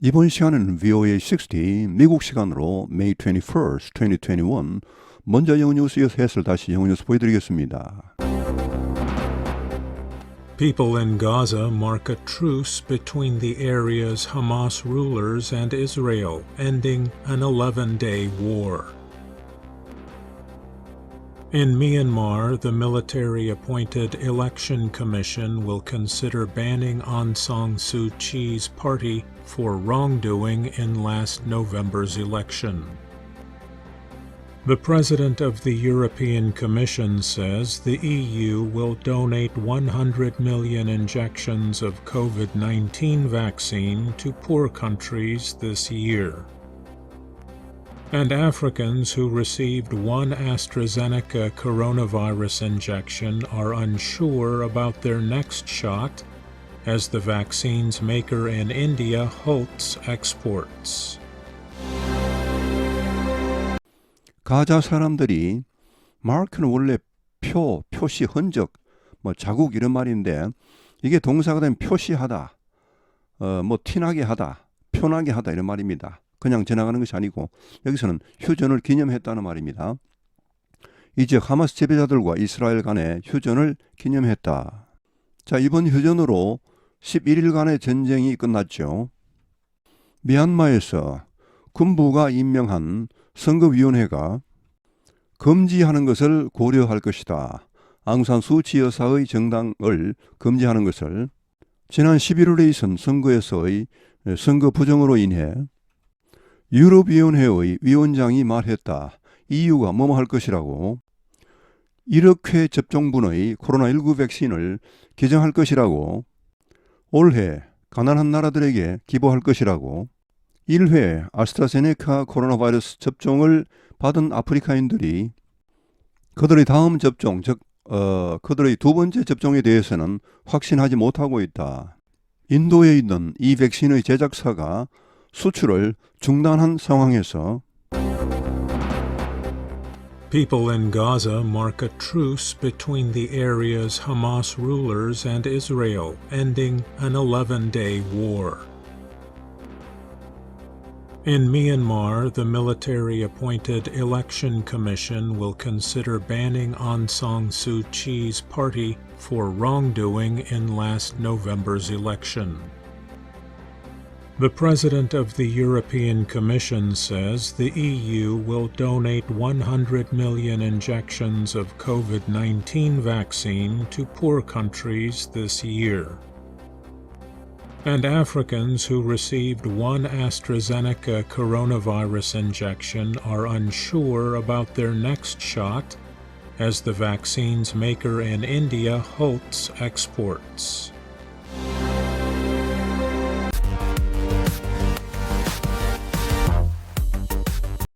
이번 시간은 VOA 60 미국 시간으로 May 21st, 2021 먼저 영어 뉴스 이어서 해설 다시 영어 뉴스 보여드리겠습니다. People in Gaza mark a truce between the area's Hamas rulers and Israel, ending an 11 day war. In Myanmar, the military appointed election commission will consider banning Aung San Suu Kyi's party for wrongdoing in last November's election. The president of the European Commission says the EU will donate 100 million injections of COVID 19 vaccine to poor countries this year And Africans who received one AstraZeneca coronavirus injection are unsure about their next shot as the vaccine's maker in India halts exports. 가자 사람들이 마크는 원래 표, 표시, 흔적, 뭐 자국 이런 말인데 이게 동사가 되면 표시하다, 어, 뭐 티나게 하다, 표나게 하다 이런 말입니다. 그냥 지나가는 것이 아니고 여기서는 휴전을 기념했다는 말입니다. 이 지역 하마스 지배자들과 이스라엘 간의 휴전을 기념했다. 자, 이번 휴전으로 11일간의 전쟁이 끝났죠. 미얀마에서 군부가 임명한 선거위원회가 금지하는 것을 고려할 것이다. 앙산 수치 여사의 정당을 금지하는 것을 지난 11월에 있은 선거에서의 선거 부정으로 인해 유럽위원회의 위원장이 말했다. EU가 뭐뭐 할 것이라고 1억 회 접종분의 코로나19 백신을 개정할 것이라고 올해 가난한 나라들에게 기부할 것이라고 1회 아스트라제네카 코로나 바이러스 접종을 받은 아프리카인들이 그들의 다음 접종, 즉, 어, 그들의 두 번째 접종에 대해서는 확신하지 못하고 있다. 인도에 있는 이 백신의 제작사가 수출을 중단한 상황에서 People in Gaza mark a truce between the area's Hamas rulers and Israel, ending an 11 day war. In Myanmar, the military appointed election commission will consider banning Aung San Suu Kyi's party for wrongdoing in last November's election. The president of the European Commission says the EU will donate 100 million injections of COVID 19 vaccine to poor countries this year. And Africans who received one AstraZeneca coronavirus injection are unsure about their next shot as the vaccine's maker in India halts exports.